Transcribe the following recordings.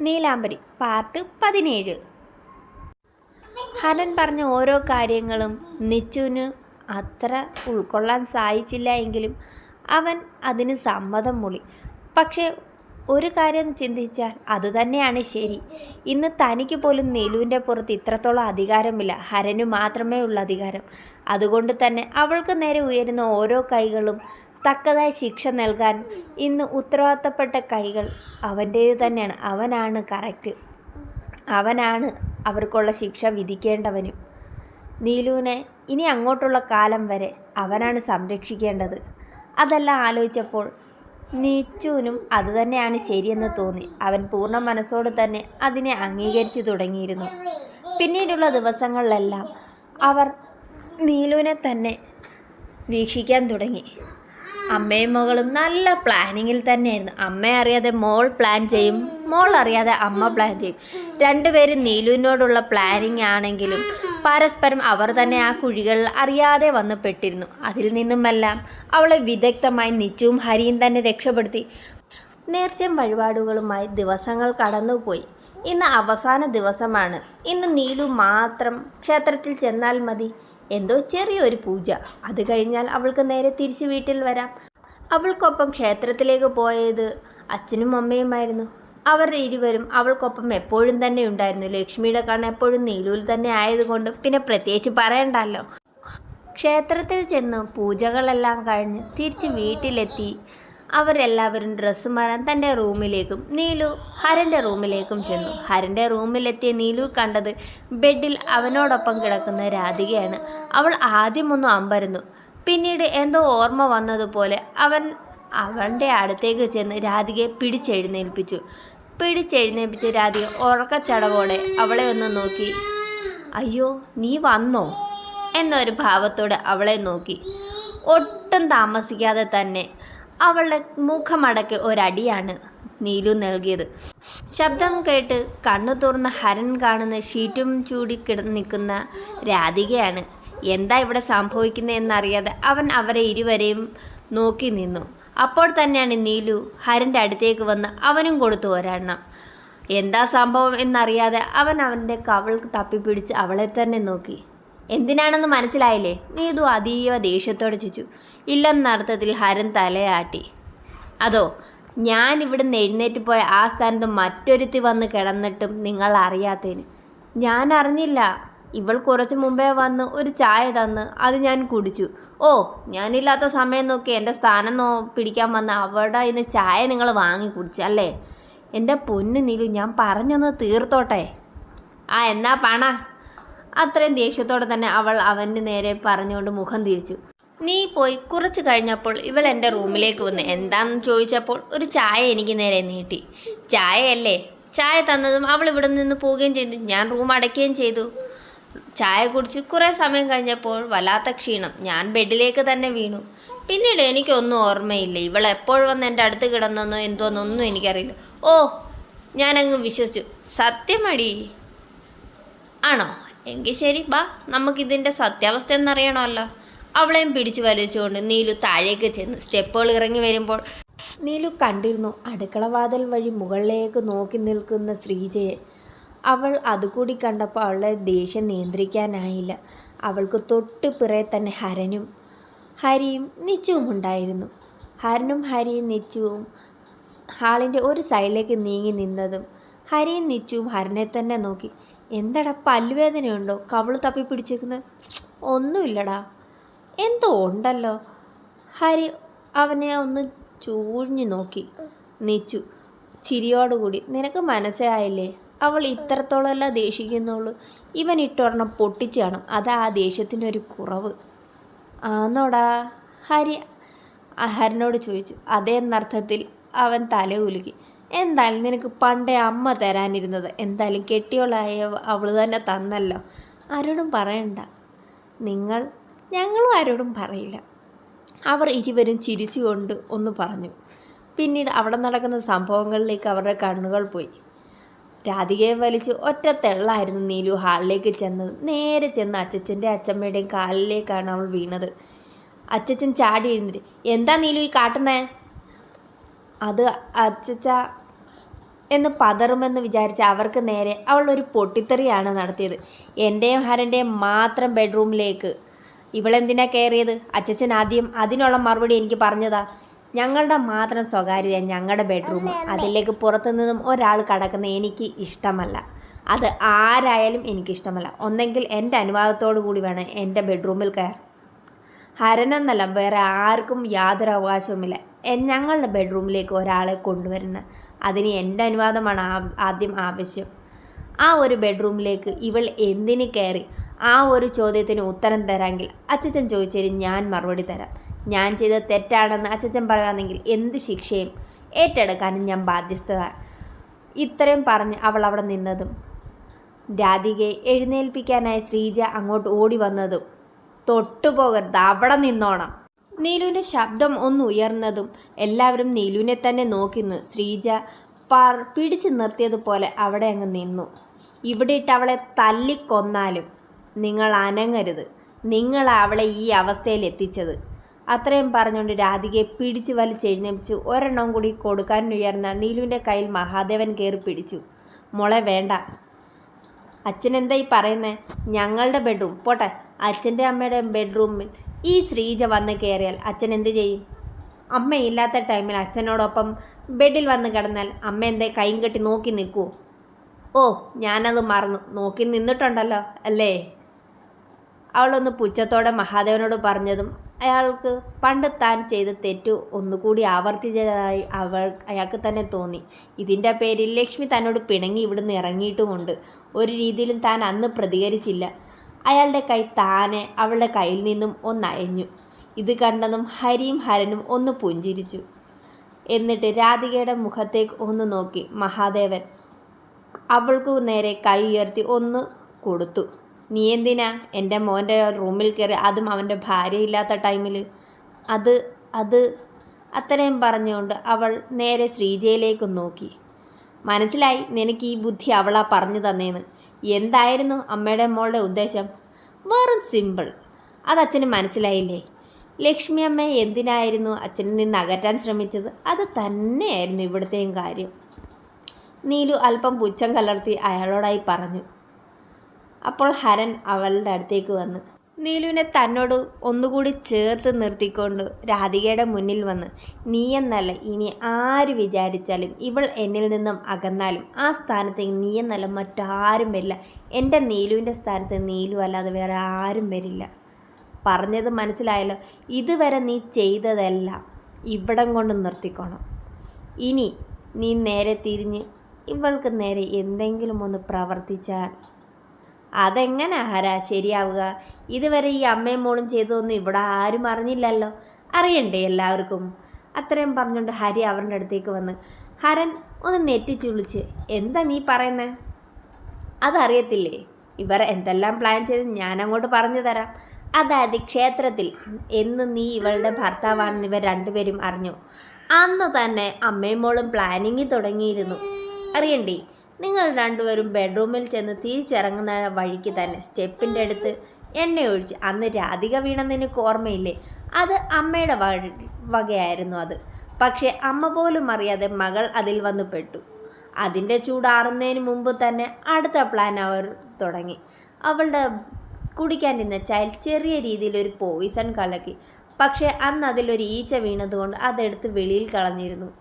നീലാംബരി part പതിനേഴ്. ഹരൻ പറഞ്ഞ ഓരോ കാര്യങ്ങളും നിച്ചുവിന് അത്ര ഉൾക്കൊള്ളാൻ സാധിച്ചില്ല എങ്കിലും അവൻ അതിന് സമ്മതം മൂളി. പക്ഷേ ഒരു കാര്യം ചിന്തിച്ചാൽ അതുതന്നെയാണ് ശരി. ഇന്ന് തനിക്ക് പോലും നീലുവിന്റെ പുറത്ത് ഇത്രത്തോളം അധികാരമില്ല. ഹരനു മാത്രമേ ഉള്ള അധികാരം. അതുകൊണ്ട് തന്നെ അവൾക്ക് നേരെ ഉയരുന്ന ഓരോ കൈകളും തക്കതായ ശിക്ഷ നൽകാൻ ഇന്ന് ഉത്തരവാദിത്തപ്പെട്ട കൈകൾ അവന്റേത് തന്നെയാണ്. അവനാണ് കറക്റ്റ്. അവനാണ് അവർക്കുള്ള ശിക്ഷ വിധിക്കേണ്ടവനും. നീലുവിനെ ഇനി അങ്ങോട്ടുള്ള കാലം വരെ അവനാണ് സംരക്ഷിക്കേണ്ടത്. അതെല്ലാം ആലോചിച്ചപ്പോൾ നീച്ചുവിനും അതുതന്നെയാണ് ശരിയെന്ന് തോന്നി. അവൻ പൂർണ മനസ്സോട് തന്നെ അതിനെ അംഗീകരിച്ചു തുടങ്ങിയിരുന്നു. പിന്നീടുള്ള ദിവസങ്ങളിലെല്ലാം അവർ നീലുവിനെ തന്നെ വീക്ഷിക്കാൻ തുടങ്ങി. അമ്മയും മകളും നല്ല പ്ലാനിങ്ങിൽ തന്നെയായിരുന്നു. അമ്മ അറിയാതെ മോൾ പ്ലാൻ ചെയ്യും മോൾ അറിയാതെ അമ്മ പ്ലാൻ ചെയ്യും. രണ്ടുപേരും നീലുവിനോടുള്ള പ്ലാനിങ് ആണെങ്കിലും പരസ്പരം അവർ തന്നെ ആ കുഴികൾ അറിയാതെ വന്ന് പെട്ടിരുന്നു. അതിൽ നിന്നുമെല്ലാം അവളെ വിദഗ്ധമായി നിച്ചും ഹരിയും തന്നെ രക്ഷപ്പെടുത്തി. നേർച്ചയും വഴിപാടുകളുമായി ദിവസങ്ങൾ കടന്നുപോയി. ഇന്ന് അവസാന ദിവസമാണ്. ഇന്ന് നീലു മാത്രം ക്ഷേത്രത്തിൽ ചെന്നാൽ മതി. എന്തോ ചെറിയൊരു പൂജ. അത് കഴിഞ്ഞാൽ അവൾക്ക് നേരെ തിരിച്ച് വീട്ടിൽ വരാം. അവൾക്കൊപ്പം ക്ഷേത്രത്തിലേക്ക് പോയത് അച്ഛനും അമ്മയുമായിരുന്നു. അവർ ഇരുവരും അവൾക്കൊപ്പം എപ്പോഴും തന്നെ ഉണ്ടായിരുന്നു. ലക്ഷ്മിയുടെ കണ്ണ് എപ്പോഴും നീലൂൽ തന്നെ ആയതുകൊണ്ട് പിന്നെ പ്രത്യേകിച്ച് പറയണ്ടല്ലോ. ക്ഷേത്രത്തിൽ ചെന്ന് പൂജകളെല്ലാം കഴിഞ്ഞ് തിരിച്ച് വീട്ടിലെത്തി. അവരെല്ലാവരും ഡ്രസ്സ് മാറാൻ തന്റെ റൂമിലേക്കും നീലു ഹരന്റെ റൂമിലേക്കും ചെന്നു. ഹരന്റെ റൂമിലെത്തിയ നീലു കണ്ടത് ബെഡിൽ അവനോടൊപ്പം കിടക്കുന്ന രാധികയാണ്. അവൾ ആദ്യമൊന്നും അമ്പരുന്നു. പിന്നീട് എന്തോ ഓർമ്മ വന്നതുപോലെ അവൻ അവന്റെ അടുത്തേക്ക് ചെന്ന് രാധികയെ പിടിച്ചെഴുന്നേൽപ്പിച്ചു. പിടിച്ചെഴുന്നേൽപ്പിച്ച രാധിക ഉറക്കച്ചടവോടെ അവളെ ഒന്ന് നോക്കി. അയ്യോ നീ വന്നോ? എന്നൊരു ഭാവത്തോടെ അവളെ നോക്കി. ഒട്ടും താമസിക്കാതെ തന്നെ അവളുടെ മുഖമടക്ക് ഒരടിയാണ് നീലു നൽകിയത്. ശബ്ദം കേട്ട് കണ്ണു തുറന്ന ഹരൻ കാണുന്ന ഷീറ്റും ചൂടി കിട നിൽക്കുന്ന രാധികയാണ്. എന്താ ഇവിടെ സംഭവിക്കുന്നത് എന്നറിയാതെ അവൻ അവരെ ഇരുവരെയും നോക്കി നിന്നു. അപ്പോൾ തന്നെയാണ് നീലു ഹരന്റെ അടുത്തേക്ക് വന്ന് അവനും കൊടുത്തു ഒരെണ്ണം. എന്താ സംഭവം എന്നറിയാതെ അവൻ അവന്റെ കവൾ തപ്പിപ്പിടിച്ച് അവളെ തന്നെ നോക്കി. എന്തിനാണെന്ന് മനസ്സിലായില്ലേ? നീതു അതീവ ദേഷ്യത്തോടെ ചോദിച്ചു. ഇല്ലെന്നർത്ഥത്തിൽ ഹരൻ തലയാട്ടി. അതോ ഞാൻ ഇവിടുന്ന് എഴുന്നേറ്റ് പോയ ആ സ്ഥാനത്ത് മറ്റൊരുത്തി വന്ന് കിടന്നിട്ടും നിങ്ങൾ അറിയാത്തതിന് ഞാൻ അറിഞ്ഞില്ല ഇവൾ കുറച്ച് മുമ്പേ വന്ന് ഒരു ചായ തന്ന് അത് ഞാൻ കുടിച്ചു. ഓ ഞാനില്ലാത്ത സമയം നോക്കി എന്റെ സ്ഥാനം നോ പിടിക്കാൻ വന്ന അവിടെ ഇന്ന് ചായ നിങ്ങൾ വാങ്ങി കുടിച്ചു അല്ലേ? എന്റെ പൊന്നു നീലു ഞാൻ പറഞ്ഞൊന്ന് തീർത്തോട്ടെ? ആ എന്നാ പണ. അത്രയും ദേഷ്യത്തോടെ തന്നെ അവൾ അവന് നേരെ പറഞ്ഞുകൊണ്ട് മുഖം തിരിച്ചു. നീ പോയി കുറച്ച് കഴിഞ്ഞപ്പോൾ ഇവൾ എന്റെ റൂമിലേക്ക് വന്ന് എന്താണെന്ന് ചോദിച്ചപ്പോൾ ഒരു ചായ എനിക്ക് നേരെ നീട്ടി. ചായയല്ലേ? ചായ തന്നതും അവൾ ഇവിടെ നിന്ന് പോവുകയും ചെയ്തു. ഞാൻ റൂം അടയ്ക്കുകയും ചെയ്തു. ചായ കുടിച്ച് കുറേ സമയം കഴിഞ്ഞപ്പോൾ വല്ലാത്ത ക്ഷീണം. ഞാൻ ബെഡിലേക്ക് തന്നെ വീണു. പിന്നീട് എനിക്കൊന്നും ഓർമ്മയില്ല. ഇവൾ എപ്പോൾ വന്ന് എന്റെ അടുത്ത് കിടന്നെന്നോ എന്തോന്നൊന്നും എനിക്കറിയില്ല. ഓ ഞാനങ്ങ് വിശ്വസിച്ചു. സത്യമടി ആണോ? എങ്കിൽ ശരി ബാ. നമുക്കിതിന്റെ സത്യാവസ്ഥ എന്നറിയണമല്ലോ. അവളെയും പിടിച്ചു വലിച്ചുകൊണ്ട് നീലു താഴേക്ക് ചെന്ന് സ്റ്റെപ്പുകൾ ഇറങ്ങി വരുമ്പോൾ നീലു കണ്ടിരുന്നു അടുക്കളവാതിൽ വഴി മുകളിലേക്ക് നോക്കി നിൽക്കുന്ന ശ്രീജയെ. അവൾ അതുകൂടി കണ്ടപ്പോൾ അവളെ ദേഷ്യം നിയന്ത്രിക്കാനായില്ല. അവൾക്ക് തൊട്ട് പിറേ തന്നെ ഹരനും ഹരിയും നിച്ചുവും ഉണ്ടായിരുന്നു. ഹരനും ഹരിയും നിച്ചുവും ഹാളിന്റെ ഒരു സൈഡിലേക്ക് നീങ്ങി നിന്നതും ഹരിയും നിച്ചുവും ഹരനെ തന്നെ നോക്കി. എന്താടാ പല്ലുവേദനയുണ്ടോ? കവൾ തപ്പി പിടിച്ചേക്കുന്നത് ഒന്നുമില്ലടാ. എന്തോ ഉണ്ടല്ലോ. ഹരി അവനെ ഒന്ന് ചൂഴിഞ്ഞു നോക്കി. നിച്ചു ചിരിയോടുകൂടി നിനക്ക് മനസ്സിലായില്ലേ അവൾ ഇത്രത്തോളമല്ല ദേഷിക്കുന്നുള്ളൂ. ഇവൻ ഇട്ടൊരെണ്ണം പൊട്ടിച്ചു കാണും. അതാ ആ ഒരു കുറവ്. ആന്നോടാ. ഹരി ഹരനോട് ചോദിച്ചു. അതേ എന്നർത്ഥത്തിൽ അവൻ തല ഉലുക്കി എന്തായാലും നിനക്ക് പണ്ടേ അമ്മ തരാനിരുന്നത്. എന്തായാലും കെട്ടിയോളായ അവൾ തന്നെ തന്നല്ലോ. ആരോടും പറയണ്ട. നിങ്ങൾ ഞങ്ങളും ആരോടും പറയില്ല. അവർ ഇരുവരും ചിരിച്ചുകൊണ്ട് ഒന്ന് പറഞ്ഞു. പിന്നീട് അവിടെ നടക്കുന്ന സംഭവങ്ങളിലേക്ക് അവരുടെ കണ്ണുകൾ പോയി. രാധികയെ വലിച്ച് ഒറ്റ തെള്ളായിരുന്നു നീലു ഹാളിലേക്ക് ചെന്നത്. നേരെ ചെന്ന് അച്ചച്ചന്റെ അച്ചമ്മയുടെയും കാലിലേക്കാണ് അവൾ വീണത്. അച്ചച്ചൻ ചാടി എഴുന്നിട്ട് എന്താ നീലു ഈ കാട്ടുന്നേ? അത് അച്ചച്ച എന്ന് പതറുമെന്ന് വിചാരിച്ച് അവർക്ക് നേരെ അവൾ ഒരു പൊട്ടിത്തെറിയാണ് നടത്തിയത്. എന്റെയും ഹരന്റെയും മാത്രം ബെഡ്റൂമിലേക്ക്. ഇവളെന്തിനാ കയറിയത് അച്ഛച്ചൻ ആദ്യം അതിനുള്ള മറുപടി എനിക്ക് പറഞ്ഞതാ. ഞങ്ങളുടെ മാത്രം സ്വകാര്യത ഞങ്ങളുടെ ബെഡ്റൂം. അതിലേക്ക് പുറത്തു നിന്നും ഒരാൾ കടക്കുന്ന എനിക്ക് ഇഷ്ടമല്ല. അത് ആരായാലും എനിക്കിഷ്ടമല്ല. ഒന്നെങ്കിൽ എന്റെ അനുവാദത്തോടു കൂടി വേണം എന്റെ ബെഡ്റൂമിൽ കയറാൻ. ഹരനെന്നല്ല വേറെ ആർക്കും യാതൊരു അവകാശവുമില്ല. ഞങ്ങളുടെ ബെഡ്റൂമിലേക്ക് ഒരാളെ കൊണ്ടുവരുന്നത്. അതിന് എന്റെ അനുവാദമാണ് ആദ്യം ആവശ്യം. ആ ഒരു ബെഡ്റൂമിലേക്ക് ഇവൾ എന്തിന് കയറി? ആ ഒരു ചോദ്യത്തിന് ഉത്തരം തരാമെങ്കിൽ അച്ചച്ചൻ ചോദിച്ചതിന് ഞാൻ മറുപടി തരാം. ഞാൻ ചെയ്ത തെറ്റാണെന്ന് അച്ഛച്ചൻ പറയുകയാണെങ്കിൽ എന്ത് ശിക്ഷയും? ഏറ്റെടുക്കാനും ഞാൻ ബാധ്യസ്ഥത ഇത്രയും പറഞ്ഞ് അവൾ അവിടെ നിന്നതും രാധികയെ എഴുന്നേൽപ്പിക്കാനായി ശ്രീജ അങ്ങോട്ട് ഓടി വന്നതും തൊട്ടുപോകരുത്. അവിടെ നിന്നോണം. നീലുവിന്റെ ശബ്ദം ഒന്ന് ഉയർന്നതും എല്ലാവരും നീലുവിനെ തന്നെ നോക്കി നിന്ന് ശ്രീജ പാർ പിടിച്ചു നിർത്തിയതുപോലെ അവിടെ അങ്ങ് നിന്നു. ഇവിടെ ഇട്ട് അവളെ തല്ലിക്കൊന്നാലും നിങ്ങൾ അനങ്ങരുത്. നിങ്ങൾ അവളെ ഈ അവസ്ഥയിൽ എത്തിച്ചത്. അത്രയും പറഞ്ഞുകൊണ്ട് രാധികയെ പിടിച്ചു വലിച്ചെഴുന്നേപ്പിച്ച് ഒരെണ്ണം കൂടി കൊടുക്കാൻ ഉയർന്ന നീലുവിന്റെ കയ്യിൽ മഹാദേവൻ കയറി പിടിച്ചു. മോളെ വേണ്ട. അച്ഛൻ എന്താ ഈ പറയുന്നത് ഞങ്ങളുടെ ബെഡ്റൂം. പോട്ടെ. അച്ഛന്റെ അമ്മയുടെ ബെഡ്റൂമിൽ ഈ ശ്രീജ വന്ന് കയറിയാൽ അച്ഛൻ എന്ത് ചെയ്യും? അമ്മയില്ലാത്ത ടൈമിൽ അച്ഛനോടൊപ്പം ബെഡിൽ വന്ന് കിടന്നാൽ അമ്മ എന്തേ കൈയും കെട്ടി നോക്കി നിൽക്കൂ. ഓ ഞാനത് മറന്നു. നോക്കി നിന്നിട്ടുണ്ടല്ലോ അല്ലേ? അവളൊന്ന് പുച്ഛത്തോടെ മഹാദേവനോട് പറഞ്ഞതും അയാൾക്ക് പണ്ട് താൻ ചെയ്ത തെറ്റു ഒന്നുകൂടി ആവർത്തിച്ചതായി അവൾ അയാൾക്ക് തന്നെ തോന്നി. ഇതിന്റെ പേരിൽ ലക്ഷ്മി തന്നോട് പിണങ്ങി ഇവിടുന്ന് ഇറങ്ങിയിട്ടുമുണ്ട്. ഒരു രീതിയിലും താൻ അന്ന് പ്രതികരിച്ചില്ല. അയാളുടെ കൈ താനെ അവളുടെ കയ്യിൽ നിന്നും ഒന്നയഞ്ഞു. ഇത് കണ്ടതും ഹരിയും ഹരനും ഒന്ന് പുഞ്ചിരിച്ചു. എന്നിട്ട് രാധികയുടെ മുഖത്തേക്ക് ഒന്ന് നോക്കി മഹാദേവൻ അവൾക്ക് നേരെ കൈ ഉയർത്തി ഒന്ന് കൊടുത്തു. നീ എന്തിനാ എന്റെ മോന്റെ റൂമിൽ കയറി അതും അവന്റെ ഭാര്യയില്ലാത്ത ടൈമിൽ? അത് അത് അത്രയും പറഞ്ഞുകൊണ്ട് അവൾ നേരെ ശ്രീജയിലേക്ക് നോക്കി. മനസ്സിലായി നിനക്ക് ഈ ബുദ്ധി അവളാ പറഞ്ഞു തന്നേന്ന്. എന്തായിരുന്നു അമ്മയുടെ മോളുടെ ഉദ്ദേശം? വെറും സിമ്പിൾ. അത് അച്ഛന് മനസ്സിലായില്ലേ? ലക്ഷ്മി അമ്മ എന്തിനായിരുന്നു അച്ഛനിൽ നിന്ന് അകറ്റാൻ ശ്രമിച്ചത്? അത് തന്നെയായിരുന്നു ഇവിടുത്തെയും കാര്യം. നീലു അല്പം പുച്ഛം കലർത്തി അയാളോടായി പറഞ്ഞു. അപ്പോൾ ഹരൻ അവളുടെ അടുത്തേക്ക് വന്ന് നീലുവിനെ തന്നോട് ഒന്നുകൂടി ചേർത്ത് നിർത്തിക്കൊണ്ട് രാധികയുടെ മുന്നിൽ വന്ന് നീ എന്നല്ല ഇനി ആര് വിചാരിച്ചാലും ഇവൾ എന്നിൽ നിന്നും അകന്നാലും ആ സ്ഥാനത്ത് നീ എന്നല്ല മറ്റാരും വരില്ല. എന്റെ നീലുവിന്റെ സ്ഥാനത്ത് നീലു അല്ലാതെ വേറെ ആരും വരില്ല. പറഞ്ഞത് മനസ്സിലായല്ലോ ഇതുവരെ നീ ചെയ്തതെല്ലാം ഇവിടം കൊണ്ട് നിർത്തിക്കോണം. ഇനി നീ നേരെ തിരിഞ്ഞ് ഇവൾക്ക് നേരെ എന്തെങ്കിലും ഒന്ന് പ്രവർത്തിച്ചാൽ അതെങ്ങനെ ആഹാരാ? ശരിയാവുക. ഇതുവരെ ഈ അമ്മയും മോളും ചെയ്തതൊന്നും ഇവിടെ ആരും അറിഞ്ഞില്ലല്ലോ. അറിയണ്ടേ എല്ലാവർക്കും? അത്രയും പറഞ്ഞുകൊണ്ട് ഹരി അവരുടെ അടുത്തേക്ക് വന്ന് ഹരൻ ഒന്ന് നെറ്റിച്ചു വിളിച്ച്. എന്താ നീ പറയുന്നത് അതറിയത്തില്ലേ. ഇവർ എന്തെല്ലാം പ്ലാൻ ചെയ്ത് ഞാനങ്ങോട്ട് പറഞ്ഞു തരാം. അതായത് ക്ഷേത്രത്തിൽ എന്ന് നീ ഇവളുടെ ഭർത്താവാണെന്ന് ഇവർ രണ്ടുപേരും അറിഞ്ഞു. അന്ന് തന്നെ അമ്മയും മോളും പ്ലാനിങ് തുടങ്ങിയിരുന്നു. അറിയണ്ടേ? നിങ്ങൾ രണ്ടുപേരും ബെഡ്റൂമിൽ ചെന്ന് തിരിച്ചിറങ്ങുന്ന വഴിക്ക് തന്നെ സ്റ്റെപ്പിന്റെ അടുത്ത് എണ്ണ ഒഴിച്ച്. അന്ന് രാധിക നിനക്ക് ഓർമ്മയില്ലേ? അത് അമ്മയുടെ വകയായിരുന്നു അത്. പക്ഷേ അമ്മ പോലും അറിയാതെ മകൾ അതിൽ വന്ന് പെട്ടു. അതിന്റെ ചൂടാറുന്നതിന് മുമ്പ് തന്നെ അടുത്ത പ്ലാൻ അവർ തുടങ്ങി. അവളുടെ കുടിക്കാൻ നിന്ന ചായൽ ചെറിയ രീതിയിൽ ഒരു പോയിസൺ കലക്കി. പക്ഷേ അന്ന് അതിലൊരു ഈച്ച വീണതുകൊണ്ട് അതെടുത്ത് വെളിയിൽ കളഞ്ഞിരുന്നു.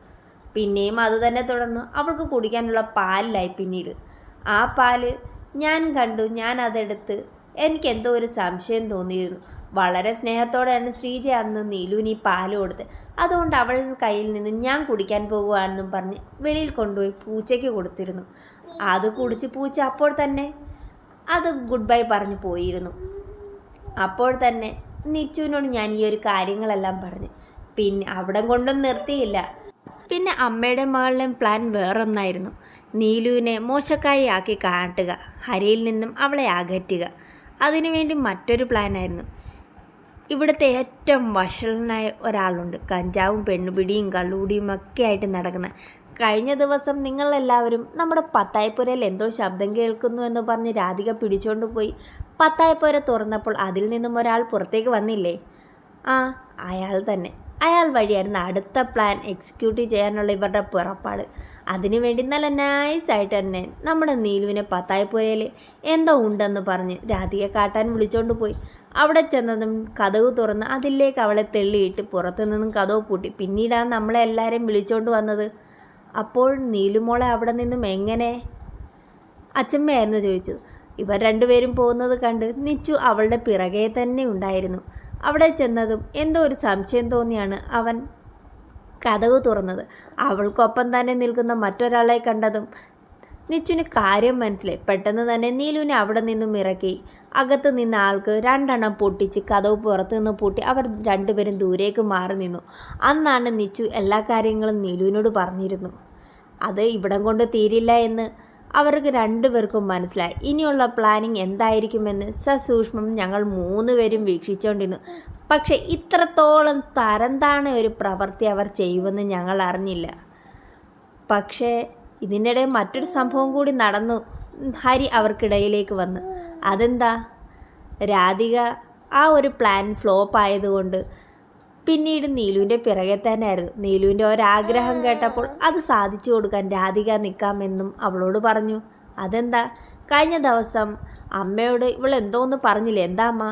പിന്നെയും അതുതന്നെ തുടർന്നു. അവൾക്ക് കുടിക്കാനുള്ള പാലിലായി പിന്നീട്. ആ പാൽ ഞാൻ കണ്ടു ഞാൻ അതെടുത്ത് എനിക്ക് എന്തോ ഒരു സംശയം തോന്നിയിരുന്നു. വളരെ സ്നേഹത്തോടെയാണ് ശ്രീജ അന്ന് നീലുവിന് ഈ പാൽ കൊടുത്ത് അതുകൊണ്ട് അവൾ കയ്യിൽ നിന്ന് ഞാൻ കുടിക്കാൻ പോകുകയാണെന്നും പറഞ്ഞ് വെളിയിൽ കൊണ്ടുപോയി പൂച്ചയ്ക്ക് കൊടുത്തിരുന്നു. അത് കുടിച്ച് പൂച്ച അപ്പോൾ തന്നെ അത് ഗുഡ് ബൈ പറഞ്ഞു പോയിരുന്നു. അപ്പോൾ തന്നെ നിച്ചുവിനോട് ഞാൻ ഈ ഒരു കാര്യങ്ങളെല്ലാം പറഞ്ഞു. പിന്നെ അവിടെ കൊണ്ടും നിർത്തിയില്ല. പിന്നെ അമ്മയുടെ മകളുടെയും പ്ലാൻ വേറൊന്നായിരുന്നു. നീലുവിനെ മോശക്കാരിയാക്കി കാട്ടുക ഹരിയിൽ നിന്നും അവളെ അകറ്റുക. അതിനുവേണ്ടി മറ്റൊരു പ്ലാനായിരുന്നു ഇവിടുത്തെ ഏറ്റവും വഷളനായ ഒരാളുണ്ട്. കഞ്ചാവും പെണ്ണുപിടിയും കള്ളുപിടിയും ഒക്കെ ആയിട്ട് നടക്കുന്ന. കഴിഞ്ഞ ദിവസം നിങ്ങളെല്ലാവരും നമ്മുടെ പത്തായപ്പുരയിൽ എന്തോ ശബ്ദം കേൾക്കുന്നു എന്ന് പറഞ്ഞ് രാധിക പിടിച്ചോണ്ട് പോയി. പത്തായപ്പുര തുറന്നപ്പോൾ അതിൽ നിന്നും ഒരാൾ പുറത്തേക്ക് വന്നില്ലേ? ആ അയാൾ തന്നെ. അയാൾ വഴിയായിരുന്നു അടുത്ത പ്ലാൻ എക്സിക്യൂട്ട് ചെയ്യാനുള്ള ഇവരുടെ പുറപ്പാട്. അതിനുവേണ്ടി നല്ല നൈസായിട്ട് തന്നെ നമ്മുടെ നീലുവിനെ പത്തായപ്പുരയിൽ എന്തോ ഉണ്ടെന്ന് പറഞ്ഞ് രാധിക കാട്ടാൻ വിളിച്ചോണ്ട് പോയി. അവിടെ ചെന്നതും കഥവ് തുറന്ന് അതിലേക്ക് അവളെ തെള്ളിയിട്ട് പുറത്തു നിന്നും കഥവ് പൂട്ടി. പിന്നീടാണ് നമ്മളെ എല്ലാവരെയും വിളിച്ചോണ്ട് വന്നത്. അപ്പോൾ നീലുമോളെ അവിടെ നിന്നും എങ്ങനെ? അച്ചമ്മയായിരുന്നു ചോദിച്ചത്. ഇവർ രണ്ടുപേരും പോകുന്നത് കണ്ട് നിച്ചു അവളുടെ പിറകെ തന്നെ ഉണ്ടായിരുന്നു. അവിടെ ചെന്നതും എന്തോ ഒരു സംശയം തോന്നിയാണ് അവൻ. കഥകു തുറന്നത്. അവൾക്കൊപ്പം തന്നെ നിൽക്കുന്ന മറ്റൊരാളെ കണ്ടതും നിച്ചുന് കാര്യം മനസ്സിലായി. പെട്ടെന്ന് തന്നെ നീലുവിനെ അവിടെ നിന്നും ഇറക്കി. അകത്ത് നിന്ന ആൾക്ക് രണ്ടെണ്ണം പൊട്ടിച്ച് കഥവ് പുറത്തു നിന്ന് പൂട്ടി അവർ രണ്ടുപേരും ദൂരേക്ക് മാറി നിന്നു. അന്നാണ് നിച്ചു എല്ലാ കാര്യങ്ങളും നീലുവിനോട് പറഞ്ഞിരുന്നു. അത് ഇവിടം കൊണ്ട് തീരില്ല എന്ന് അവർക്ക് രണ്ടുപേർക്കും മനസ്സിലായി. ഇനിയുള്ള പ്ലാനിങ് എന്തായിരിക്കുമെന്ന് സസൂക്ഷ്മം ഞങ്ങൾ മൂന്നുപേരും വീക്ഷിച്ചുകൊണ്ടിരുന്നു പക്ഷേ ഇത്രത്തോളം തരംതാണ ഒരു പ്രവൃത്തി അവർ ചെയ്യുമെന്ന് ഞങ്ങൾ അറിഞ്ഞില്ല. പക്ഷേ ഇതിനിടെ മറ്റൊരു സംഭവം കൂടി നടന്നു. ഹരി അവർക്കിടയിലേക്ക് വന്നു. അതെന്താ? രാധിക ആ ഒരു പ്ലാൻ ഫ്ലോപ്പ് ആയതുകൊണ്ട് പിന്നീട് നീലുവിന്റെ പിറകെ തന്നെയായിരുന്നു. നീലുവിന്റെ ഒരാഗ്രഹം കേട്ടപ്പോൾ അത് സാധിച്ചു കൊടുക്കാൻ രാധിക നിൽക്കാമെന്നും അവളോട് പറഞ്ഞു. അതെന്താ? കഴിഞ്ഞ ദിവസം അമ്മയോട് ഇവൾ എന്തോന്ന് പറഞ്ഞില്ലേ? എന്താ അമ്മ?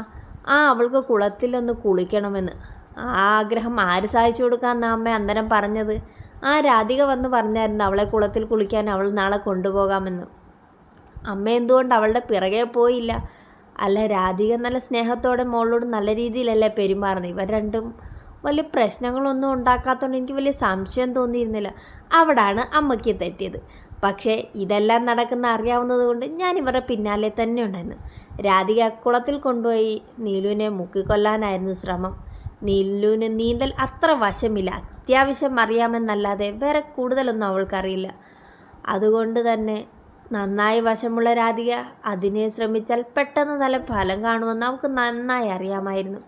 ആ അവൾക്ക് കുളത്തിലൊന്ന് കുളിക്കണമെന്ന്. ആ ആഗ്രഹം ആര് സാധിച്ചു കൊടുക്കാമെന്നാ അമ്മ അന്നേരം പറഞ്ഞത്? ആ രാധിക വന്ന് പറഞ്ഞായിരുന്നു അവളെ കുളത്തിൽ കുളിക്കാൻ അവൾ നാളെ കൊണ്ടുപോകാമെന്ന്. അമ്മ എന്തുകൊണ്ട് അവളുടെ പിറകെ പോയില്ല? അല്ല രാധിക നല്ല സ്നേഹത്തോടെ മോളോട് നല്ല രീതിയിലല്ലേ പെരുമാറുന്നത്? ഇവർ രണ്ടും വലിയ പ്രശ്നങ്ങളൊന്നും ഉണ്ടാക്കാത്തതുകൊണ്ട് എനിക്ക് വലിയ സംശയം തോന്നിയിരുന്നില്ല. അവിടാണ് അമ്മയ്ക്ക് തെറ്റിയത്. പക്ഷേ ഇതെല്ലാം നടക്കുന്ന അറിയാവുന്നത് കൊണ്ട് ഞാൻ ഇവരുടെ പിന്നാലെ തന്നെ ഉണ്ടായിരുന്നു. രാധിക കുളത്തിൽ കൊണ്ടുപോയി നീലുവിനെ മുക്കിക്കൊല്ലാനായിരുന്നു ശ്രമം. നീലുവിന് നീന്തൽ അത്ര വശമില്ല. അത്യാവശ്യം അറിയാമെന്നല്ലാതെ വേറെ കൂടുതലൊന്നും അവൾക്കറിയില്ല. അതുകൊണ്ട് തന്നെ നന്നായി വശമുള്ള രാധിക അതിനെ ശ്രമിച്ചാൽ പെട്ടെന്ന് നല്ല ഫലം കാണുമെന്ന് അവൾക്ക് നന്നായി അറിയാമായിരുന്നു.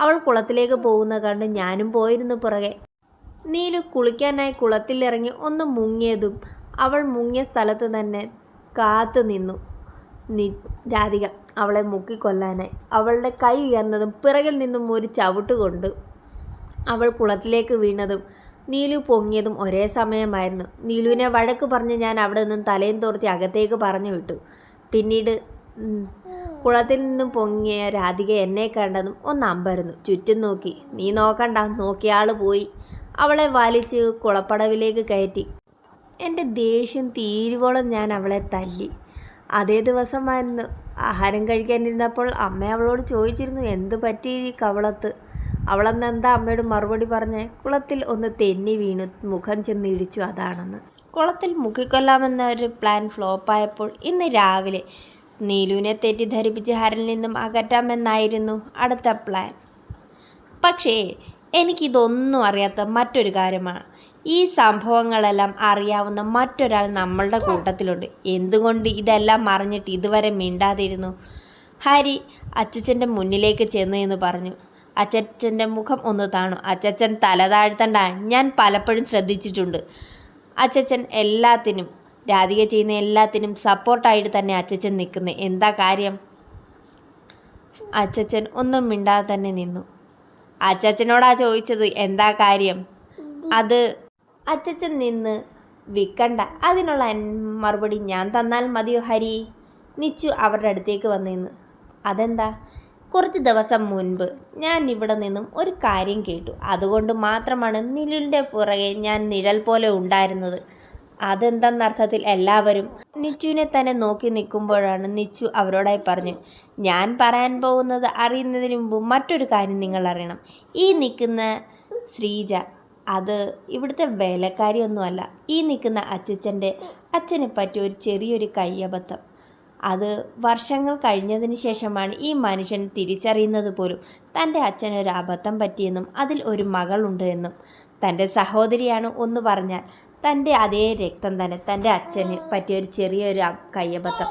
അവൾ കുളത്തിലേക്ക് പോകുന്ന കണ്ട് ഞാനും പോയിരുന്നു പുറകെ. നീലു കുളിക്കാനായി കുളത്തിലിറങ്ങി ഒന്ന് മുങ്ങിയതും അവൾ മുങ്ങിയ സ്ഥലത്ത് തന്നെ കാത്തു നിന്നു. രാധിക അവളെ മുക്കിക്കൊല്ലാനായി. അവളുടെ കൈ ഉയർന്നതും പിറകിൽ നിന്നും ഒരു ചവിട്ട് കൊണ്ട് അവൾ കുളത്തിലേക്ക് വീണതും നീലു പൊങ്ങിയതും ഒരേ സമയമായിരുന്നു. നീലുവിനെ വഴക്ക് പറഞ്ഞ് ഞാൻ അവിടെ നിന്നും തലയും തോർത്തി അകത്തേക്ക് പറഞ്ഞു വിട്ടു. പിന്നീട് കുളത്തിൽ നിന്നും പൊങ്ങിയ രാധിക എന്നെ കണ്ടതും ഒന്ന് അമ്പരുന്നു. ചുറ്റും നോക്കി. നീ നോക്കണ്ട. നോക്കിയാൾ പോയി. അവളെ വലിച്ച് കുളപ്പടവിലേക്ക് കയറ്റി. എന്റെ ദേഷ്യം തീരുവോളം ഞാൻ അവളെ തല്ലി. അതേ ദിവസം ദിവസമായിരുന്നു ആഹാരം കഴിക്കാനിരുന്നപ്പോൾ അമ്മ അവളോട് ചോദിച്ചിരുന്നു എന്ത് പറ്റി കവളത്ത്? അവളന്ന് എന്താ അമ്മയോട് മറുപടി പറഞ്ഞ്? കുളത്തിൽ ഒന്ന് തെന്നി വീണു. മുഖം ചെന്ന് ഇടിച്ചു. അതാണെന്ന്. കുളത്തിൽ മുക്കിക്കൊല്ലാമെന്ന ഒരു പ്ലാൻ ഫ്ലോപ്പായപ്പോൾ ഇന്ന് രാവിലെ നീലുവിനെ തെറ്റിദ്ധരിപ്പിച്ച് ഹരിൽ നിന്നും അകറ്റാമെന്നായിരുന്നു അടുത്ത പ്ലാൻ. പക്ഷേ എനിക്കിതൊന്നും അറിയാത്ത മറ്റൊരു കാര്യമാണ്. ഈ സംഭവങ്ങളെല്ലാം അറിയാവുന്ന മറ്റൊരാൾ നമ്മളുടെ കൂട്ടത്തിലുണ്ട്. എന്തുകൊണ്ട് ഇതെല്ലാം അറിഞ്ഞിട്ട് ഇതുവരെ മിണ്ടാതിരുന്നു? ഹരി അച്ചച്ചന്റെ മുന്നിലേക്ക് ചെന്ന് എന്ന് പറഞ്ഞു. അച്ചച്ചന്റെ മുഖം ഒന്ന് താണു. അച്ചച്ചൻ തല താഴ്ത്തണ്ട. ഞാൻ പലപ്പോഴും ശ്രദ്ധിച്ചിട്ടുണ്ട്. അച്ചച്ചൻ എല്ലാത്തിനും രാധിക ചെയ്യുന്ന എല്ലാത്തിനും സപ്പോർട്ടായിട്ട് തന്നെ അച്ചച്ചൻ നിൽക്കുന്നത് എന്താ കാര്യം? അച്ചച്ചൻ ഒന്നും മിണ്ടാതെ തന്നെ നിന്നു. അച്ചച്ചനോടാ ചോദിച്ചത് എന്താ കാര്യം? അത് അച്ചച്ചൻ നിന്ന് വിൽക്കണ്ട അതിനുള്ള മറുപടി ഞാൻ തന്നാൽ മതിയോ ഹരി? നിച്ചു അവരുടെ അടുത്തേക്ക് വന്നിരുന്നു. അതെന്താ? കുറച്ച് ദിവസം മുൻപ് ഞാൻ ഇവിടെ നിന്നും ഒരു കാര്യം കേട്ടു. അതുകൊണ്ട് മാത്രമാണ് നിലുവിന്റെ പുറകെ ഞാൻ നിഴൽ പോലെ ഉണ്ടായിരുന്നത്. അതെന്തെന്നർത്ഥത്തിൽ എല്ലാവരും നിച്ചുവിനെ തന്നെ നോക്കി നിൽക്കുമ്പോഴാണ് നിച്ചു അവരോടായി പറഞ്ഞു ഞാൻ പറയാൻ പോകുന്നത് അറിയുന്നതിന് മുമ്പ് മറ്റൊരു കാര്യം നിങ്ങൾ അറിയണം. ഈ നിൽക്കുന്ന ശ്രീജ അത് ഇവിടുത്തെ വേലക്കാരിയൊന്നുമല്ല. ഈ നിൽക്കുന്ന അച്ചച്ചന്റെ അച്ഛനെ പറ്റിയ ഒരു ചെറിയൊരു കയ്യബദ്ധം. അത് വർഷങ്ങൾ കഴിഞ്ഞതിന് ശേഷമാണ് ഈ മനുഷ്യൻ തിരിച്ചറിയുന്നത് പോലും. തന്റെ അച്ഛനൊരു അബദ്ധം പറ്റിയെന്നും അതിൽ ഒരു മകളുണ്ട് എന്നും. തന്റെ സഹോദരിയാണ് ഒന്ന് പറഞ്ഞാൽ തന്റെ അതേ രക്തം തന്നെ തന്റെ അച്ഛന് പറ്റിയൊരു ചെറിയൊരു കയ്യബദ്ധം.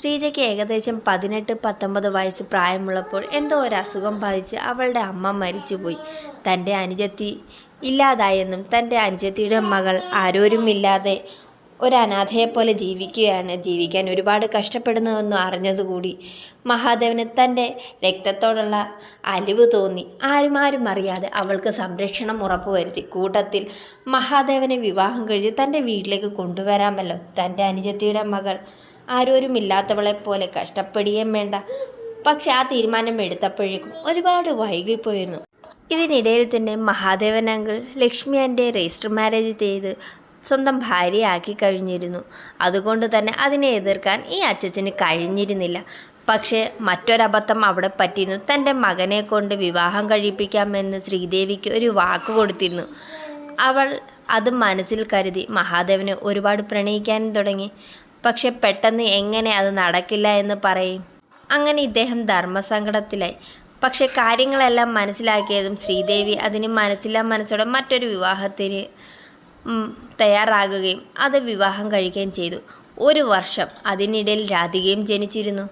ശ്രീജയ്ക്ക് ഏകദേശം പതിനെട്ട് പത്തൊമ്പത് വയസ്സ് പ്രായമുള്ളപ്പോൾ എന്തോ ഒരു അസുഖം ബാധിച്ച് അവളുടെ അമ്മ മരിച്ചുപോയി. തന്റെ അനുജത്തി ഇല്ലാതായെന്നും തന്റെ അനുജത്തിയുടെ മകൾ ആരോരുമില്ലാതെ ഒരു അനാഥയെപ്പോലെ ജീവിക്കുകയാണ് ജീവിക്കാൻ ഒരുപാട് കഷ്ടപ്പെടുന്നതെന്ന് അറിഞ്ഞതുകൂടി മഹാദേവന് തന്റെ രക്തത്തോടുള്ള അലിവ് തോന്നി. ആരും ആരും അറിയാതെ അവൾക്ക് സംരക്ഷണം ഉറപ്പുവരുത്തി. കൂട്ടത്തിൽ മഹാദേവനെ വിവാഹം കഴിച്ച് തന്റെ വീട്ടിലേക്ക് കൊണ്ടുവരാമല്ലോ. തന്റെ അനുജത്തിയുടെ മകൾ ആരോരുമില്ലാത്തവളെ പോലെ കഷ്ടപ്പെടുകയും വേണ്ട. പക്ഷെ ആ തീരുമാനം എടുത്തപ്പോഴേക്കും ഒരുപാട് വൈകിപ്പോയിരുന്നു. ഇതിനിടയിൽ തന്നെ മഹാദേവൻ അങ്കിൾ ലക്ഷ്മി ആന്റെ രജിസ്റ്റർ മാരേജ് ചെയ്ത് സ്വന്തം ഭാര്യയാക്കി കഴിഞ്ഞിരുന്നു. അതുകൊണ്ട് തന്നെ അതിനെ എതിർക്കാൻ ഈ അച്ചച്ചന് കഴിഞ്ഞിരുന്നില്ല. പക്ഷേ മറ്റൊരബദ്ധം അവിടെ പറ്റിയിരുന്നു. തന്റെ മകനെ കൊണ്ട് വിവാഹം കഴിപ്പിക്കാമെന്ന് ശ്രീദേവിക്ക് ഒരു വാക്ക് കൊടുത്തിരുന്നു. അവൾ അത് മനസ്സിൽ കരുതി മഹാദേവനെ ഒരുപാട് പ്രണയിക്കാനും തുടങ്ങി. പക്ഷെ പെട്ടെന്ന് എങ്ങനെ അത് നടക്കില്ല എന്ന് പറയും. അങ്ങനെ ഇദ്ദേഹം ധർമ്മസങ്കടത്തിലായി. പക്ഷെ കാര്യങ്ങളെല്ലാം മനസ്സിലാക്കിയതും ശ്രീദേവി അതിന് മനസ്സില്ലാ മനസ്സോടെ മറ്റൊരു വിവാഹത്തിന് തയ്യാറാകുകയും അത് വിവാഹം കഴിക്കുകയും ചെയ്തു. ഒരു വർഷം അതിനിടയിൽ രാധികയും ജനിച്ചിരുന്നു.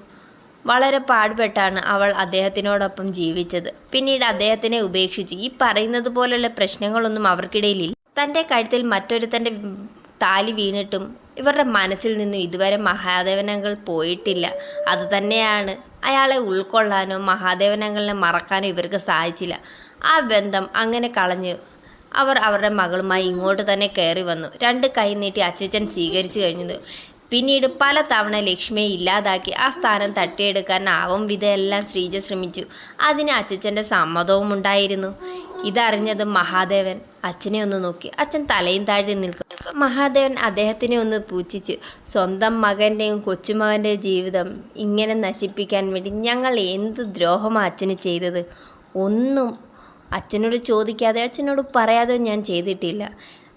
വളരെ പാടുപെട്ടാണ് അവൾ അദ്ദേഹത്തിനോടൊപ്പം ജീവിച്ചത്. പിന്നീട് അദ്ദേഹത്തിനെ ഉപേക്ഷിച്ച്. ഈ പറയുന്നത് പോലുള്ള പ്രശ്നങ്ങളൊന്നും അവർക്കിടയിലില്ല. തന്റെ കഴുത്തിൽ മറ്റൊരുത്തന്റെ താലി വീണിട്ടും ഇവരുടെ മനസ്സിൽ നിന്നും ഇതുവരെ മഹാദേവനങ്ങൾ പോയിട്ടില്ല. അതുതന്നെയാണ് അയാളെ ഉൾക്കൊള്ളാനോ മഹാദേവനങ്ങളെ മറക്കാനോ ഇവർക്ക് സാധിച്ചില്ല. ആ ബന്ധം അങ്ങനെ കളഞ്ഞ് അവർ അവരുടെ മകളുമായി ഇങ്ങോട്ട് തന്നെ കയറി വന്നു. രണ്ട് കൈ നീട്ടി അച്ഛൻ സ്വീകരിച്ചു കഴിഞ്ഞത്. പിന്നീട് പല തവണ ലക്ഷ്മിയെ ഇല്ലാതാക്കി ആ സ്ഥാനം തട്ടിയെടുക്കാനാവും വിധമെല്ലാം ശ്രീജ ശ്രമിച്ചു. അതിന് അച്ഛന്റെ സമ്മതവും ഉണ്ടായിരുന്നു. ഇതറിഞ്ഞത് മഹാദേവൻ. അച്ഛനെ ഒന്ന് നോക്കി. അച്ഛൻ തലയും താഴ്ത്തി നിൽക്കും മഹാദേവൻ അദ്ദേഹത്തിനെ ഒന്ന് പൂച്ഛിച്ച് സ്വന്തം മകന്റെയും കൊച്ചുമകന്റെയും ജീവിതം ഇങ്ങനെ നശിപ്പിക്കാൻ വേണ്ടി ഞങ്ങൾ എന്ത് ദ്രോഹമാണ് അച്ഛന് ചെയ്തത്? ഒന്നും അച്ഛനോട് ചോദിക്കാതെ അച്ഛനോട് പറയാതെ ഞാൻ ചെയ്തിട്ടില്ല.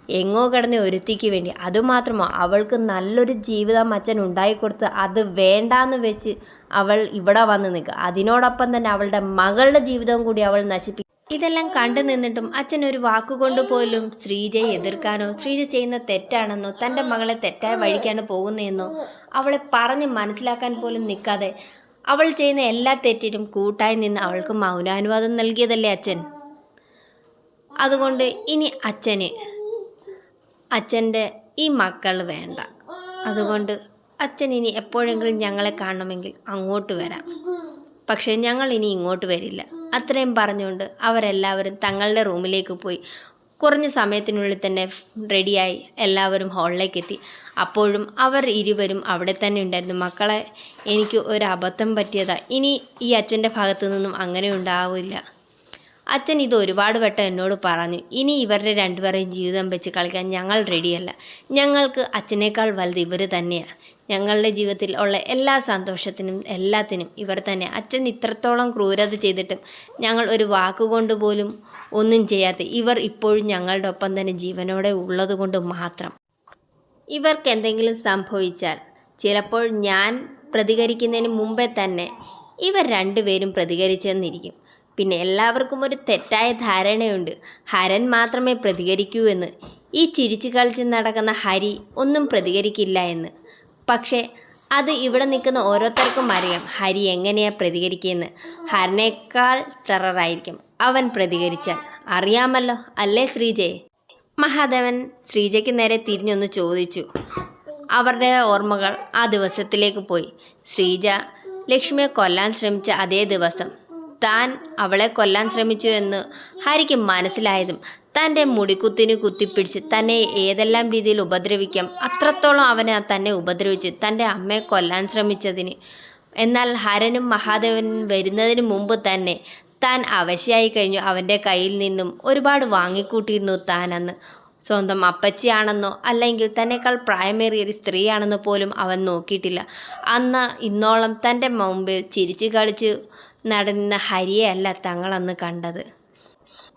എങ്ങോ കിടന്ന ഒരുത്തിക്ക് വേണ്ടി. അതുമാത്രമോ അവൾക്ക് നല്ലൊരു ജീവിതം അച്ഛൻ ഉണ്ടായിക്കൊടുത്ത് അത് വേണ്ടാന്ന് വെച്ച് അവൾ ഇവിടെ വന്ന് നിൽക്കുക. അതിനോടൊപ്പം തന്നെ അവളുടെ മകളുടെ ജീവിതവും കൂടി അവൾ നശിപ്പിക്കും ഇതെല്ലാം കണ്ടു നിന്നിട്ടും അച്ഛൻ ഒരു വാക്കുകൊണ്ട് പോലും ശ്രീജയെ എതിർക്കാനോ ശ്രീജ ചെയ്യുന്ന തെറ്റാണെന്നോ തന്റെ മകളെ തെറ്റായ വഴിക്കാണ് പോകുന്നതെന്നോ അവളെ പറഞ്ഞ് മനസ്സിലാക്കാൻ പോലും നിൽക്കാതെ അവൾ ചെയ്യുന്ന എല്ലാ തെറ്റിനും കൂട്ടായി നിന്ന് അവൾക്ക് മൗനാനുവാദം നൽകിയതല്ലേ അച്ഛൻ? അതുകൊണ്ട് ഇനി അച്ഛന് അച്ഛന്റെ ഈ മക്കൾ വേണ്ട. അതുകൊണ്ട് അച്ഛൻ ഇനി എപ്പോഴെങ്കിലും ഞങ്ങളെ കാണണമെങ്കിൽ അങ്ങോട്ട് വരാം. പക്ഷേ ഞങ്ങൾ ഇനി ഇങ്ങോട്ട് വരില്ല. അത്രയും പറഞ്ഞുകൊണ്ട് അവരെല്ലാവരും തങ്ങളുടെ റൂമിലേക്ക് പോയി കുറഞ്ഞ സമയത്തിനുള്ളിൽ തന്നെ റെഡിയായി എല്ലാവരും ഹാളിലേക്ക് എത്തി അപ്പോഴും അവർ ഇരുവരും അവിടെ തന്നെ ഉണ്ടായിരുന്നു. മക്കളെ എനിക്ക് ഒരു അബദ്ധം പറ്റിയതാ. ഇനി ഈ അച്ഛന്റെ ഭാഗത്തു നിന്നും അങ്ങനെ ഉണ്ടാവില്ല. അച്ഛൻ ഇത് ഒരുപാട് വട്ടം എന്നോട് പറഞ്ഞു ഇനി ഇവരുടെ രണ്ടുപേരെയും ജീവിതം വെച്ച് കളിക്കാൻ ഞങ്ങൾ റെഡിയല്ല ഞങ്ങൾക്ക് അച്ഛനേക്കാൾ വലുത് ഇവർ തന്നെയാണ് ഞങ്ങളുടെ ജീവിതത്തിൽ ഉള്ള എല്ലാ സന്തോഷത്തിനും എല്ലാത്തിനും ഇവർ തന്നെ അച്ഛൻ ഇത്രത്തോളം ക്രൂരത ചെയ്തിട്ടും ഞങ്ങൾ ഒരു വാക്കുകൊണ്ട് പോലും ഒന്നും ചെയ്യാത്ത ഇവർ ഇപ്പോഴും ഞങ്ങളുടെ ഒപ്പം തന്നെ ജീവനോടെ ഉള്ളതുകൊണ്ട് മാത്രം. ഇവർക്ക് എന്തെങ്കിലും സംഭവിച്ചാൽ ചിലപ്പോൾ ഞാൻ പ്രതികരിക്കുന്നതിന് മുമ്പേ തന്നെ ഇവർ രണ്ടുപേരും പ്രതികരിച്ചെന്നിരിക്കും. പിന്നെ എല്ലാവർക്കും ഒരു തെറ്റായ ധാരണയുണ്ട്. ഹരൻ മാത്രമേ പ്രതികരിക്കൂ എന്ന്. ഈ ചിരിച്ചു കളിച്ച് നടക്കുന്ന ഹരി ഒന്നും പ്രതികരിക്കില്ല എന്ന്. പക്ഷേ അത് ഇവിടെ നിൽക്കുന്ന ഓരോരുത്തർക്കും അറിയാം ഹരി എങ്ങനെയാണ് പ്രതികരിക്കുകയെന്ന് ഹരനേക്കാൾ ടെററായിരിക്കും അവൻ പ്രതികരിച്ചാൽ. അറിയാമല്ലോ അല്ലേ ശ്രീജയെ മഹാദേവൻ ശ്രീജയ്ക്ക് നേരെ തിരിഞ്ഞൊന്ന് ചോദിച്ചു. അവരുടെ ഓർമ്മകൾ ആ ദിവസത്തിലേക്ക് പോയി. ശ്രീജ ലക്ഷ്മിയെ കൊല്ലാൻ ശ്രമിച്ച അതേ ദിവസം താൻ അവളെ കൊല്ലാൻ ശ്രമിച്ചു എന്ന് ഹരിക്ക് മനസ്സിലായതും തന്റെ മുടിക്കുത്തിന് കുത്തിപ്പിടിച്ച് തന്നെ ഏതെല്ലാം രീതിയിൽ ഉപദ്രവിക്കാം അത്രത്തോളം അവനെ തന്നെ ഉപദ്രവിച്ച് തന്റെ അമ്മയെ കൊല്ലാൻ ശ്രമിച്ചതിന്. എന്നാൽ ഹരനും മഹാദേവനും വരുന്നതിന് മുമ്പ് തന്നെ താൻ അവശയായി കഴിഞ്ഞു. അവന്റെ കയ്യിൽ നിന്നും ഒരുപാട് വാങ്ങിക്കൂട്ടിയിരുന്നു താൻ അന്ന് സ്വന്തം അപ്പച്ചിയാണെന്നോ അല്ലെങ്കിൽ തന്നെക്കാൾ പ്രായമേറിയ ഒരു സ്ത്രീയാണെന്നോ പോലും അവൻ നോക്കിയിട്ടില്ല. അന്ന് ഇന്നോളം തന്റെ മുമ്പിൽ ചിരിച്ചു കളിച്ച് നടന്ന ഹരിയെ അല്ല തങ്ങളന്ന് കണ്ടത്.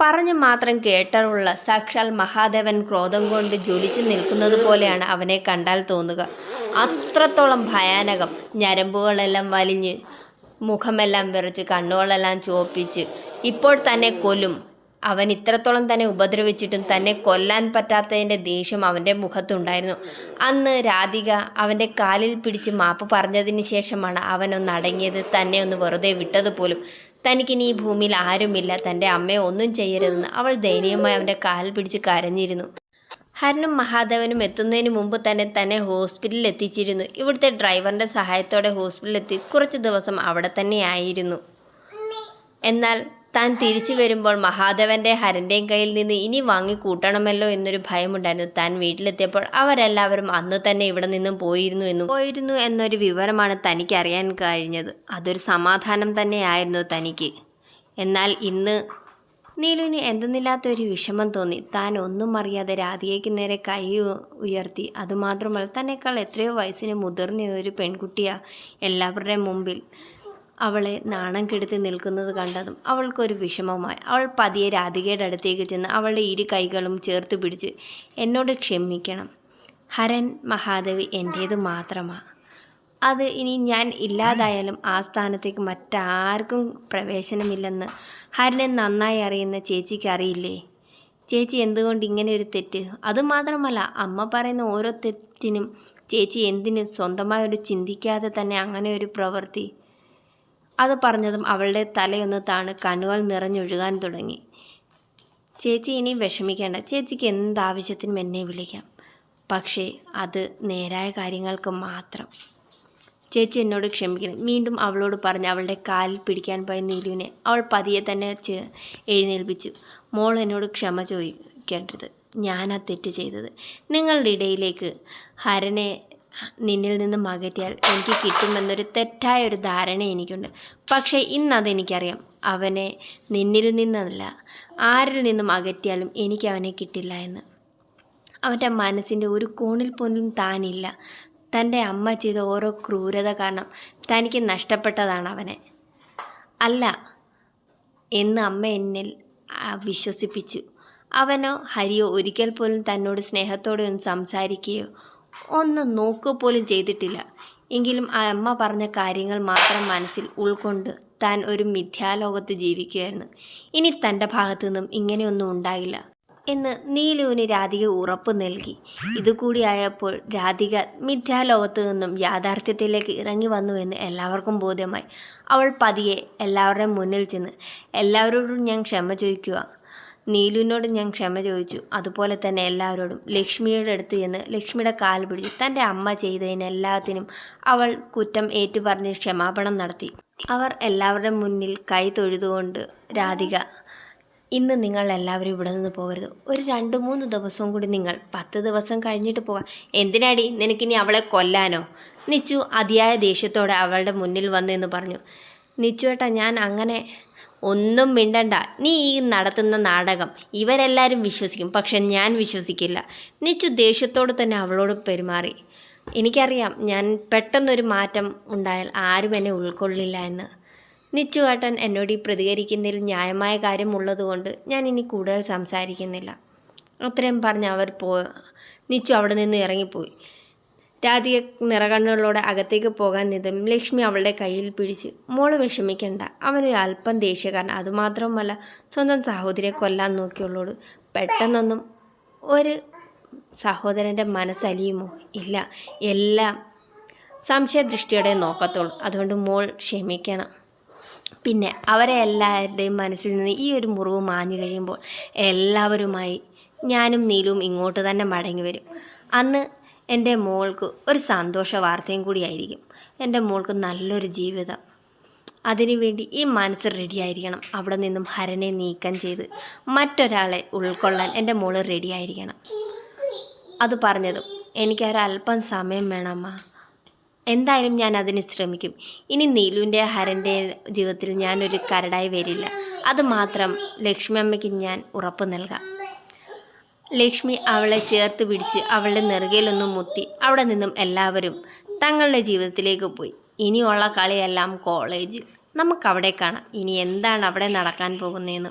പറഞ്ഞു മാത്രം കേട്ടുള്ള സാക്ഷാൽ മഹാദേവൻ ക്രോധം കൊണ്ട് ജ്വലിച്ചു നിൽക്കുന്നത് പോലെയാണ് അവനെ കണ്ടാൽ തോന്നുക. അത്രത്തോളം ഭയാനകം ഞരമ്പുകളെല്ലാം വലിഞ്ഞ് മുഖമെല്ലാം വിറച്ച് കണ്ണുകളെല്ലാം ചുവപ്പിച്ച് ഇപ്പോൾ തന്നെ കൊല്ലും. അവൻ ഇത്രത്തോളം തന്നെ ഉപദ്രവിച്ചിട്ടും തന്നെ കൊല്ലാൻ പറ്റാത്തതിന്റെ ദേഷ്യം അവന്റെ മുഖത്തുണ്ടായിരുന്നു. അന്ന് രാധിക അവന്റെ കാലിൽ പിടിച്ച് മാപ്പ് പറഞ്ഞതിന് ശേഷമാണ് അവനൊന്ന് അടങ്ങിയത് തന്നെ ഒന്ന് വെറുതെ വിട്ടതുപോലും തനിക്കിനി ഈ ഭൂമിയിൽ ആരുമില്ല. തന്റെ അമ്മയെ ഒന്നും ചെയ്യരുതെന്ന് അവൾ ദയനീയമായി അവന്റെ കാലിൽ പിടിച്ച് കരഞ്ഞിരുന്നു. ഹരനും മഹാദേവനും എത്തുന്നതിന് മുമ്പ് തന്നെ തന്നെ ഹോസ്പിറ്റലിൽ എത്തിച്ചിരുന്നു. ഇവിടുത്തെ ഡ്രൈവറിന്റെ സഹായത്തോടെ ഹോസ്പിറ്റലിലെത്തി കുറച്ച് ദിവസം അവിടെ തന്നെയായിരുന്നു എന്നാൽ താൻ തിരിച്ചു വരുമ്പോൾ മഹാദേവന്റെ ഹരന്റെയും കയ്യിൽ നിന്ന് ഇനി വാങ്ങിക്കൂട്ടണമല്ലോ എന്നൊരു ഭയമുണ്ടായിരുന്നു. താൻ വീട്ടിലെത്തിയപ്പോൾ അവരെല്ലാവരും അന്ന് തന്നെ ഇവിടെ നിന്നും പോയിരുന്നു എന്നും പോയിരുന്നു എന്നൊരു വിവരമാണ് തനിക്ക് അറിയാൻ കഴിഞ്ഞത്. അതൊരു സമാധാനം തന്നെയായിരുന്നു തനിക്ക്. എന്നാൽ ഇന്ന് നീലുവിന് എന്തെന്നില്ലാത്തൊരു വിഷമം തോന്നി. താൻ ഒന്നും അറിയാതെ രാധികയ്ക്ക് നേരെ കൈ ഉയർത്തി. അതുമാത്രമല്ല തന്നെക്കാൾ എത്രയോ വയസ്സിന് മുതിർന്ന ഒരു പെൺകുട്ടിയാണ് എല്ലാവരുടെയും മുമ്പിൽ. അവളെ നാണം കെടുത്തി നിൽക്കുന്നത് കണ്ടതും അവൾക്കൊരു വിഷമമായി അവൾ പതിയെ രാധികയുടെ അടുത്തേക്ക് ചെന്ന് അവളുടെ ഇരു കൈകളും ചേർത്ത് പിടിച്ച് എന്നോട് ക്ഷമിക്കണം. ഹരൻ മഹാദേവി എന്റേത് മാത്രമാണ് അത് ഇനി ഞാൻ ഇല്ലാതായാലും ആ സ്ഥാനത്തേക്ക് മറ്റാർക്കും പ്രവേശനമില്ലെന്ന് ഹരനെ നന്നായി അറിയുന്ന ചേച്ചിക്ക് അറിയില്ലേ? ചേച്ചി എന്തുകൊണ്ട് ഇങ്ങനെ ഒരു തെറ്റ്? അതുമാത്രമല്ല അമ്മ പറയുന്ന ഓരോ തെറ്റിനും ചേച്ചി എന്തിന് സ്വന്തമായി ഒരു ചിന്തിക്കാതെ തന്നെ അങ്ങനെ ഒരു പ്രവൃത്തി അത് പറഞ്ഞതും അവളുടെ തലയൊന്ന് താണ് കണ്ണുകൾ നിറഞ്ഞൊഴുകാൻ തുടങ്ങി. ചേച്ചി ഇനി വിഷമിക്കേണ്ട. ചേച്ചിക്ക് എന്താവശ്യത്തിനും എന്നെ വിളിക്കാം. പക്ഷേ അത് നേരായ കാര്യങ്ങൾക്ക് മാത്രം. ചേച്ചി എന്നോട് ക്ഷമിക്കണം. വീണ്ടും അവളോട് പറഞ്ഞ് അവളുടെ കാലിൽ പിടിക്കാൻ പോയ നീലുവിനെ അവൾ പതിയെ തന്നെ എഴുന്നേൽപ്പിച്ചു. മോൾ എന്നോട് ക്ഷമ ചോദിക്കേണ്ടത് ഞാനാ തെറ്റ് ചെയ്തത്. നിങ്ങളുടെ ഇടയിലേക്ക് ഹരനെ നിന്നിൽ നിന്ന് അകറ്റിയാൽ എനിക്ക് കിട്ടുമെന്നൊരു തെറ്റായ ഒരു ധാരണ എനിക്കുണ്ട്. പക്ഷേ ഇന്നതെനിക്കറിയാം. അവനെ നിന്നിൽ നിന്നല്ല ആരിൽ നിന്നും അകറ്റിയാലും എനിക്ക് അവനെ കിട്ടില്ല എന്ന്. അവന്റെ മനസ്സിന്റെ ഒരു കോണിൽ പോലും താനില്ല. തന്റെ അമ്മ ചെയ്ത ഓരോ ക്രൂരത കാരണം തനിക്ക് നഷ്ടപ്പെട്ടതാണ് അവനെ. അല്ല എന്ന് അമ്മ എന്നിൽ വിശ്വസിപ്പിച്ചു. അവനോ ഹരിയോ ഒരിക്കൽ പോലും തന്നോട് സ്നേഹത്തോടെ ഒന്ന് സംസാരിക്കുകയോ ഒന്ന് നോക്കുക പോലും ചെയ്തിട്ടില്ല. എങ്കിലും ആ അമ്മ പറഞ്ഞ കാര്യങ്ങൾ മാത്രം മനസ്സിൽ ഉൾക്കൊണ്ട് താൻ ഒരു മിഥ്യാലോകത്ത് ജീവിക്കുകയായിരുന്നു. ഇനി തന്റെ ഭാഗത്തു നിന്നും ഇങ്ങനെയൊന്നും ഉണ്ടാകില്ല എന്ന് നീലുവിന് രാധിക ഉറപ്പ് നൽകി. ഇതുകൂടിയായപ്പോൾ രാധിക മിഥ്യാലോകത്ത് നിന്നും യാഥാർത്ഥ്യത്തിലേക്ക് ഇറങ്ങി വന്നു എന്ന് എല്ലാവർക്കും ബോധ്യമായി. അവൾ പതിയെ എല്ലാവരുടെയും മുന്നിൽ ചെന്ന് എല്ലാവരോടും ഞാൻ ക്ഷമ ചോദിക്കുക. നീലുവിനോട് ഞാൻ ക്ഷമ ചോദിച്ചു. അതുപോലെ തന്നെ എല്ലാവരോടും ലക്ഷ്മിയുടെ അടുത്ത് ചെന്ന് ലക്ഷ്മിയുടെ കാൽ പിടിച്ച് തന്റെ അമ്മ ചെയ്തതിനെല്ലാത്തിനും അവൾ കുറ്റം ഏറ്റുപറഞ്ഞ് ക്ഷമാപണം നടത്തി. അവർ എല്ലാവരുടെ മുന്നിൽ കൈ തൊഴുതുകൊണ്ട് രാധിക ഇന്ന് നിങ്ങൾ എല്ലാവരും ഇവിടെ നിന്ന് പോകരുത്. ഒരു രണ്ട് മൂന്ന് ദിവസവും കൂടി നിങ്ങൾ പത്ത് ദിവസം കഴിഞ്ഞിട്ട് പോകാം. എന്തിനാടി നിനക്കിനി അവളെ കൊല്ലാനോ? നിച്ചു അതിയായ ദേഷ്യത്തോടെ അവളുടെ മുന്നിൽ വന്നു എന്ന് പറഞ്ഞു. നിച്ചുവേട്ടാ ഞാൻ അങ്ങനെ ഒന്നും മിണ്ടണ്ട. നീ ഈ നടത്തുന്ന നാടകം ഇവരെല്ലാവരും വിശ്വസിക്കും. പക്ഷെ ഞാൻ വിശ്വസിക്കില്ല. നിച്ചു ദേഷ്യത്തോട് തന്നെ അവളോട് പെരുമാറി. എനിക്കറിയാം ഞാൻ പെട്ടെന്നൊരു മാറ്റം ഉണ്ടായാൽ ആരും എന്നെ ഉൾക്കൊള്ളില്ല എന്ന്. നിച്ചുവേട്ടൻ എന്നോട് ഈ പ്രതികരിക്കുന്നതിൽ ന്യായമായ കാര്യമുള്ളതുകൊണ്ട് ഞാൻ ഇനി കൂടുതൽ സംസാരിക്കുന്നില്ല. അത്രയും പറഞ്ഞ് അവർ പോ നിച്ചു അവിടെ നിന്ന് ഇറങ്ങിപ്പോയി. രാധിക നിറകണ്ണുകളോടെ അകത്തേക്ക് പോകാൻ നിന്നും ലക്ഷ്മി അവളുടെ കയ്യിൽ പിടിച്ച് മോൾ വിഷമിക്കണ്ട. അവനൊരു അല്പം ദേഷ്യക്കാരൻ അതുമാത്രവുമല്ല സ്വന്തം സഹോദരിയെ കൊല്ലാൻ നോക്കിയുള്ളോട് പെട്ടെന്നൊന്നും ഒരു സഹോദരന്റെ മനസ്സലിയുമോ? ഇല്ല. എല്ലാം സംശയദൃഷ്ടിയോടെ നോക്കത്തുള്ളൂ അതുകൊണ്ട് മോൾ ക്ഷമിക്കണം. പിന്നെ അവരെ എല്ലാവരുടെയും മനസ്സിൽ നിന്ന് ഈ ഒരു മുറിവ് മാഞ്ഞു കഴിയുമ്പോൾ എല്ലാവരുമായി ഞാനും നീലും ഇങ്ങോട്ട് തന്നെ മടങ്ങി വരും. അന്ന് എന്റെ മോൾക്ക് ഒരു സന്തോഷ വാർത്തയും കൂടിയായിരിക്കും എന്റെ മോൾക്ക് നല്ലൊരു ജീവിതം. അതിനുവേണ്ടി ഈ മനസ്സ് റെഡിയായിരിക്കണം അവിടെ നിന്നും ഹരനെ നീക്കം ചെയ്ത് മറ്റൊരാളെ ഉൾക്കൊള്ളാൻ എന്റെ മോൾ റെഡിയായിരിക്കണം അത് പറഞ്ഞതും എനിക്കൊരല്പം സമയം വേണമ്മ. എന്തായാലും ഞാൻ അതിന് ശ്രമിക്കും. ഇനി നീലുവിന്റെ ഹരന്റെ ജീവിതത്തിൽ ഞാനൊരു കരടായി വരില്ല. അത് മാത്രം ലക്ഷ്മി അമ്മയ്ക്ക് ഞാൻ ഉറപ്പ് നൽകാം. ലക്ഷ്മി അവളെ ചേർത്ത് പിടിച്ച് അവളുടെ നെറുകയിലൊന്നും മുത്തി അവിടെ നിന്നും എല്ലാവരും തങ്ങളുടെ ജീവിതത്തിലേക്ക് പോയി. ഇനിയുള്ള കളിയെല്ലാം കോളേജിൽ നമുക്കവിടെ കാണാം. ഇനി എന്താണ് അവിടെ നടക്കാൻ പോകുന്നതെന്ന്